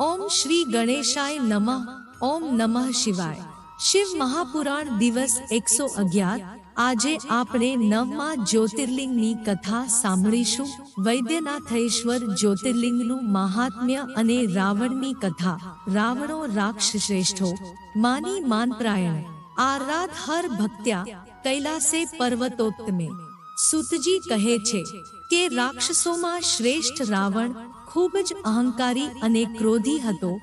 ઓમ શ્રી ગણેશાય નમઃ, ઓમ નમઃ શિવાય. શિવ મહાપુરાણ દિવસ એકસો અગિયાર. આજે આપણે નવમા જ્યોતિર્લિંગની કથા સાંભળીશું. વૈદ્યનાથેશ્વર જ્યોતિર્લિંગનું મહાત્મ્ય અને રાવણની કથા. રાવણો રાક્ષ શ્રેષ્ઠો. માની માનપ્રાયણ આરાધ હર ભક્ત્યા કૈલાસે પર્વતોત્તમે. સુતજી કહે છે કે રાક્ષસોમાં શ્રેષ્ઠ રાવણ ખૂબ જ અહંકારી અને ક્રોધી હતો.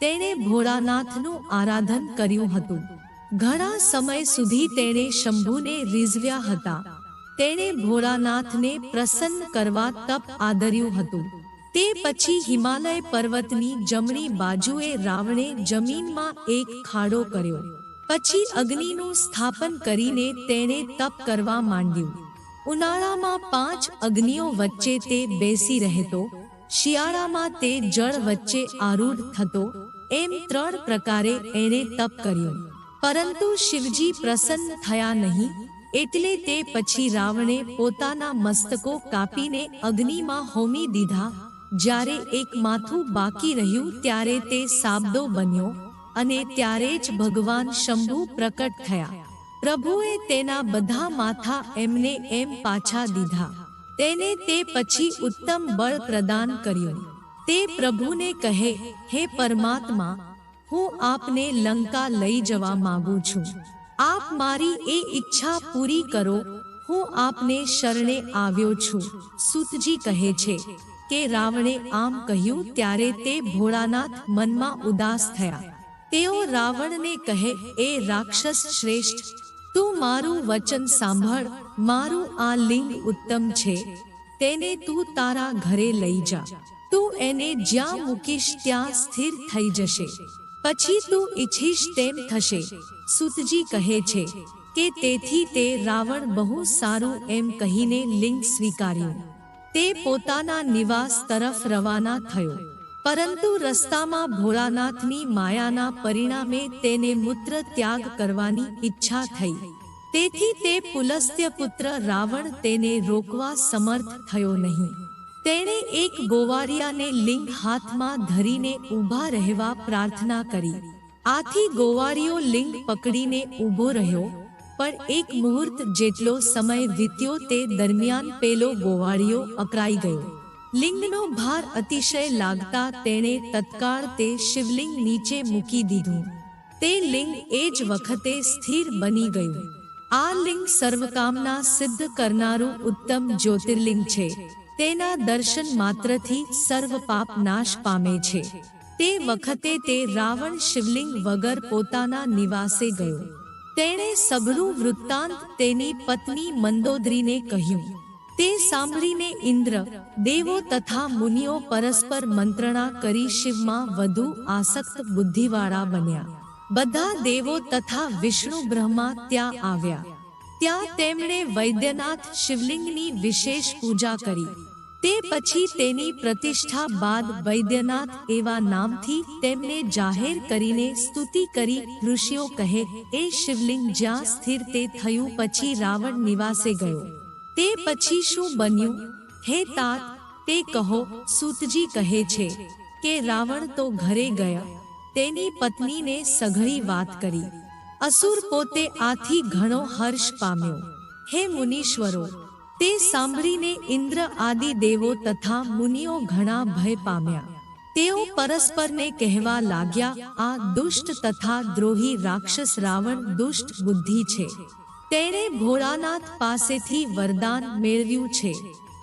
તેણે ભોળાનાથનું આરાધન કર્યું હતું. ઘણા સમય સુધી તેણે શંભુને રીઝવ્યા હતા. તેણે ભોળાનાથને પ્રસન્ન કરવા તપ આદર્યું હતું. તે પછી હિમાલય પર્વતની જમણી બાજુએ રાવણે જમીનમાં એક ખાડો કર્યો. પછી અગ્નિનું સ્થાપન કરીને તેણે તપ કરવા માંડ્યું. ઉનાળામાં પાંચ અગ્નિઓ વચ્ચે તે બેસી રહેતો. શિયાળામાં તે જળ વચ્ચે આરૂઢ થતો, એમ ત્રણ પ્રકારે એણે તપ કર્યો. પરંતુ શિવજી પ્રસન્ન થયા નહીં, એટલે તે પછી રાવણે પોતાના મસ્તકો કાપીને અગ્નિમાં હોમી દીધા. જ્યારે એક માથું બાકી રહ્યું, ત્યારે તે સાબદો બન્યો અને ત્યારે જ ભગવાન શંભુ પ્રકટ થયા. પ્રભુએ તેના બધા માથા એમને એમ પાછા દીધા. તેને તે પછી ઉત્તમ બળ પ્રદાન કર્યું. તે પ્રભુને કહે, હે પરમાત્મા, હું આપને લંકા લઈ જવા માંગુ છું. આપ મારી એ ઈચ્છા પૂરી કરો. હું આપને શરણે આવ્યો છું. સુતજી કહે છે કે રાવણે આમ કહ્યું ત્યારે તે ભોળાનાથ મનમાં ઉદાસ થયા. તેઓ રાવણને કહે, એ રાક્ષસ શ્રેષ્ઠ તું મારું વચન સાંભળ, મારું આ લિંગ ઉત્તમ છે, તેને તું તારા ઘરે લઈ જા. તું એને જ્યાં મૂકીશ ત્યાં સ્થિર થઈ જશે. પછી તું ઈચ્છીશ તેમ થશે. સુતજી કહે છે કે તેથી તે રાવણ બહુ સારું એમ કહીને લિંગ સ્વીકાર્યું. તે પોતાના નિવાસ તરફ રવાના થયો. પરંતુ રસ્તામાં ભોળાનાથની માયાના પરિણામે તેને મૂત્ર ત્યાગ કરવાની ઈચ્છા થઈ. તેથી તે પુલસ્ત્ય પુત્ર રાવણ તેને રોકવા સમર્થ થયો નહીં. તેણે એક ગોવાળિયાને લિંગ હાથમાં ધરીને ઊભા રહેવા પ્રાર્થના કરી. આથી ગોવાળિયો લિંગ પકડીને ઊભો રહ્યો, પણ એક મુહૂર્ત જેટલો સમય વીત્યો તે દરમિયાન પેલો ગોવાળિયો અકરાઈ ગયો. લિંગનો ભાર અતિશય લાગતા તેણે તત્કાળ તે શિવલિંગ નીચે મૂકી દીધું. તે લિંગ એ જ વખતે સ્થિર બની ગયું. આ લિંગ સર્વકામના સિદ્ધ કરનારું ઉત્તમ જ્યોતિર્લિંગ છે. તેના દર્શન માત્રથી સર્વ પાપ નાશ પામે છે. તે વખતે તે રાવણ શિવલિંગ વગર પોતાના નિવાસે ગયો. તેણે સભરું વૃત્તાંત તેની પત્ની મંદોદરીને કહ્યું તે સાંભળીને ઇન્દ્ર, દેવો તથા મુનિઓ પરસ્પર મંત્રણા કરી શિવમાં વધુ આસક્ત બુદ્ધિવાળા બન્યા. બધા દેવો તથા વિષ્ણુ બ્રહ્મા ત્યાં આવ્યા. ત્યાં તેમણે વૈદ્યનાથ શિવલિંગની વિશેષ પૂજા કરી. તે પછી તેની પ્રતિષ્ઠા બાદ વૈદ્યનાથ એવા નામથી તેમને જાહેર કરીને સ્તુતિ કરી ઋષિઓ કહે, એ શિવલિંગ જ્યાં સ્થિર તે થયું પછી રાવણ નિવાસે ગયો. તે પછી શું બન્યું? હે તાત, તે કહો, સૂતજી કહે છે કે રાવણ તો ઘરે ગયા. તેની પત્નીને સઘળી વાત કરી. અસુર પોતે આથી ઘણો હર્ષ પામ્યો. હે મુનીશ્વરો, તે સાંભળીને ઇન્દ્ર આદિ દેવો તથા મુનિઓ ઘણા ભય પામ્યા. તેઓ પરસ્પરને કહેવા લાગ્યા, આ દુષ્ટ તથા દ્રોહી રાક્ષસ રાવણ દુષ્ટ બુદ્ધિ છે. તેણે ભોળાનાથ પાસેથી વરદાન મેળવ્યું છે.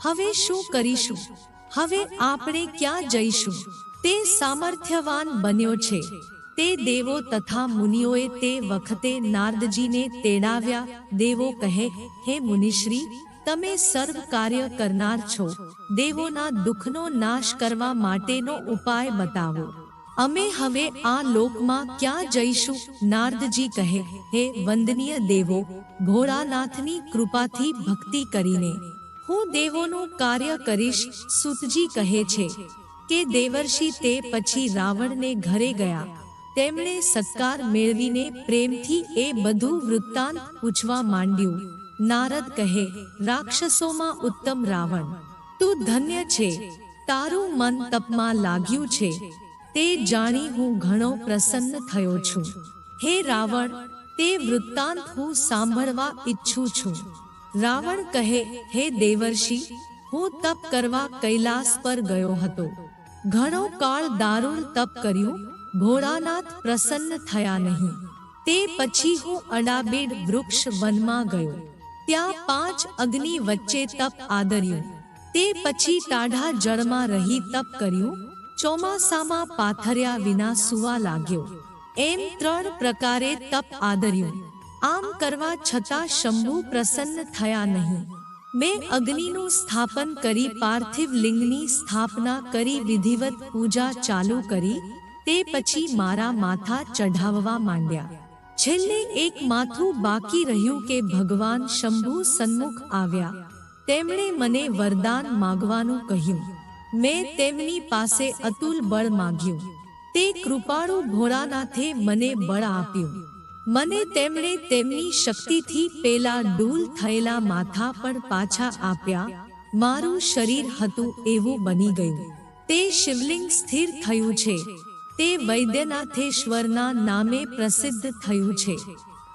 હવે શું કરીશું? હવે આપણે ક્યાં જઈશું? તે સામર્થ્યવાન બન્યો છે. તે દેવો તથા મુનિઓએ તે વખતે નારદજીને તેડાવ્યા. દેવો કહે, હે મુનિશ્રી, તમે સર્વ કાર્ય કરનાર છો. દેવોના દુઃખનો નાશ કરવા માટેનો ઉપાય બતાવો. અમે હવે આ લોકમાં ક્યાં જઈશું? નારદજી કહે, હે વંદનીય દેવો, ભોળાનાથની કૃપાથી ભક્તિ કરીને હું દેવોનું કાર્ય કરીશ. સુતજી કહે છે કે દેવર્ષિ તે પછી રાવણને ઘરે ગયા. તેમણે સત્કાર મેળવીને પ્રેમથી એ બધું વૃત્તાંત પૂછવા માંડ્યું. નારદ કહે, રાક્ષસોમાં ઉત્તમ રાવણ, તું ધન્ય છે. તારું મન તપમાં લાગ્યું છે. તે જાણી હું ઘણો પ્રસન્ન થયો છું. હે રાવણ, તે વૃત્તાંત હું સાંભળવા ઈચ્છું છું. રાવણ કહે, હે દેવર્ષિ, હું તપ કરવા કૈલાસ પર ગયો હતો. ઘણો કાળ દારૂણ તપ કર્યું, ભોળાનાથ પ્રસન્ન થયા નહીં. તે પછી હું અડાબેડ વૃક્ષ વનમાં ગયો. ત્યાં પાંચ અગ્નિ વચ્ચે તપ આદર્યું. તે પછી ટાઢા જળમાં રહી તપ કર્યું ચોમાસામાં પાથર્યા વિના સુવા લાગ્યો. એમ ત્રણ પ્રકારે તપ આદર્યું. આમ કરવા છતાં શંભુ પ્રસન્ન થયા નહીં. મેં અગ્નિનું સ્થાપન કરી પાર્થિવ લિંગની સ્થાપના કરી વિધિવત પૂજા ચાલુ કરી, તે પછી મારા માથા ચઢાવવા માંડ્યા. છેલ્લે એક માથું બાકી રહ્યું કે ભગવાન શંભુ સન્મુખ આવ્યા. તેમણે મને વરદાન માગવાનું કહ્યું. મેં તેમની પાસે અતુલ બળ માંગ્યું. તે કૃપાળુ ભોળાનાથે મને બળ આપ્યું. મને તેમણે તેમની શક્તિથી પેલા ડૂલ થયેલા માથા પર પાછા આપ્યા. મારું શરીર હતું એવું બની ગયું. તે શિવલિંગ સ્થિર થયું છે. તે વૈદ્યનાથેશ્વરના નામે પ્રસિદ્ધ થયું છે.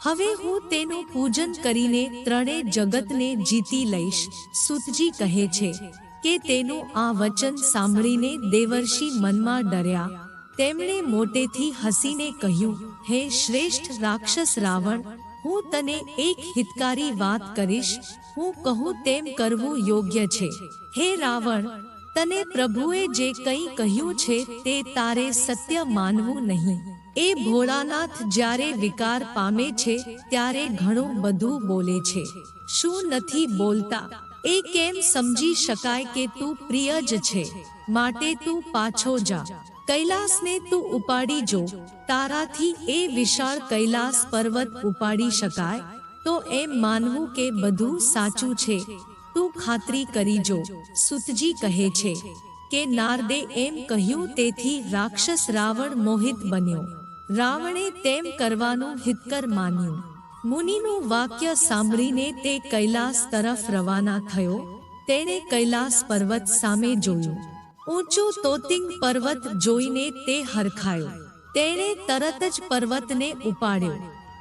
હવે હું તેનું પૂજન કરીને ત્રણે જગતને જીતી લઈશ, સુતજી કહે છે. કે તેનું આ વચન સાંભળીને દેવર્ષિ મનમાં ડર્યા. તેમણે મોટેથી હસીને કહ્યું, હે શ્રેષ્ઠ રાક્ષસ રાવણ, હું તને એક હિતકારી વાત કરીશ. હું કહું તેમ કરવું યોગ્ય છે. હે રાવણ, તને પ્રભુએ જે કંઈ કહ્યું છે તે તારે સત્ય માનવું નહીં. એ ભોળાનાથ જ્યારે વિકાર પામે છે, ત્યારે ઘણું બધું બોલે છે. શું નથી બોલતા? એ કેમ સમજી શકાય કે તું પ્રિય જ છે? માટે તું પાછો જા. કૈલાસને તું ઉપાડી જો. તારાથી એ વિશાળ કૈલાસ પર્વત ઉપાડી શકાય? તો એમ માનવું કે બધું સાચું છે. તું ખાતરી કરી જો. સુતજી કહે છે કે નારદે એમ કહ્યું તેથી રાક્ષસ રાવણ મોહિત બન્યો. રાવણે તેમ કરવાનું હિતકર માન્યું. મુનિનું વાક્ય સાંભળીને તે કૈલાસ તરફ રવાના થયો. તેણે કૈલાસ પર્વત સામે જોયું. ઊંચો તોતિંગ પર્વત જોઈને તે હરખાયો. તેણે તરત જ પર્વતને ઉપાડ્યો.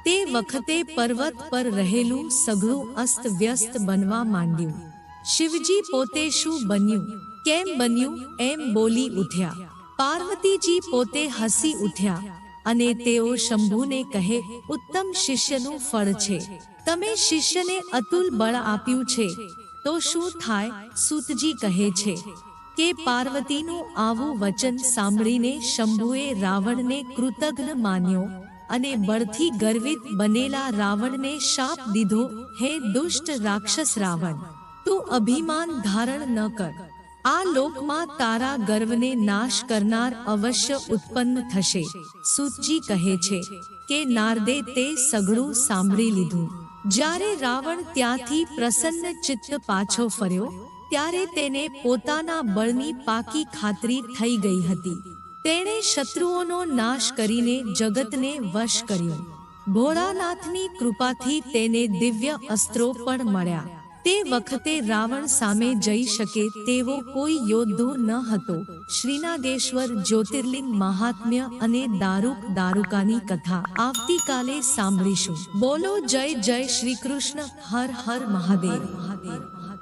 તે વખતે પર્વત પર રહેલું સઘળું અસ્ત વ્યસ્ત બનવા માંડ્યું. શિવજી પોતે શું બન્યું? કેમ બન્યું? એમ બોલી ઉઠ્યા. પાર્વતીજી પોતે હસી ઉઠ્યા. અને તેઓ શંભુને કહે, ઉત્તમ શિષ્યનું ફળ છે. તમે શિષ્યને અતુલ બળ આપ્યું છે. તો શું થાય? સૂતજી કહે છે, કે પાર્વતીનું આવું વચન સાંભળીને શંભુએ રાવણને કૃતજ્ઞ માન્યો અને બળથી ગર્વિત બનેલા રાવણને શાપ દીધો. હે દુષ્ટ રાક્ષસ રાવણ, તું અભિમાન ધારણ ન કર. આ લોકમાં તારા ગર્વને નાશ કરનાર અવશ્ય ઉત્પન્ન થશે. સૂતજી કહે છે કે નારદે તે સઘળું સાંભળી લીધું. જ્યારે રાવણ ત્યાંથી પ્રસન્ન ચિત્ત પાછો ફર્યો, ત્યારે તેને પોતાના બળની પાકી ખાતરી થઈ ગઈ હતી. તેણે શત્રુઓનો નાશ કરીને જગતને વશ કર્યો. ભોળાનાથની કૃપાથી તેને દિવ્ય અસ્ત્રો પણ મળ્યા. તે વખતે રાવણ સામે જઈ શકે તેવો કોઈ યોદ્ધો ન હતો. શ્રીનાગેશ્વર, જ્યોતિર્લિંગ, મહાત્મ્ય અને દારૂક દારૂકાની કથા આવતીકાલે સાંભળીશું. બોલો જય જય શ્રી કૃષ્ણ, હર હર મહાદેવ. મહાદેવ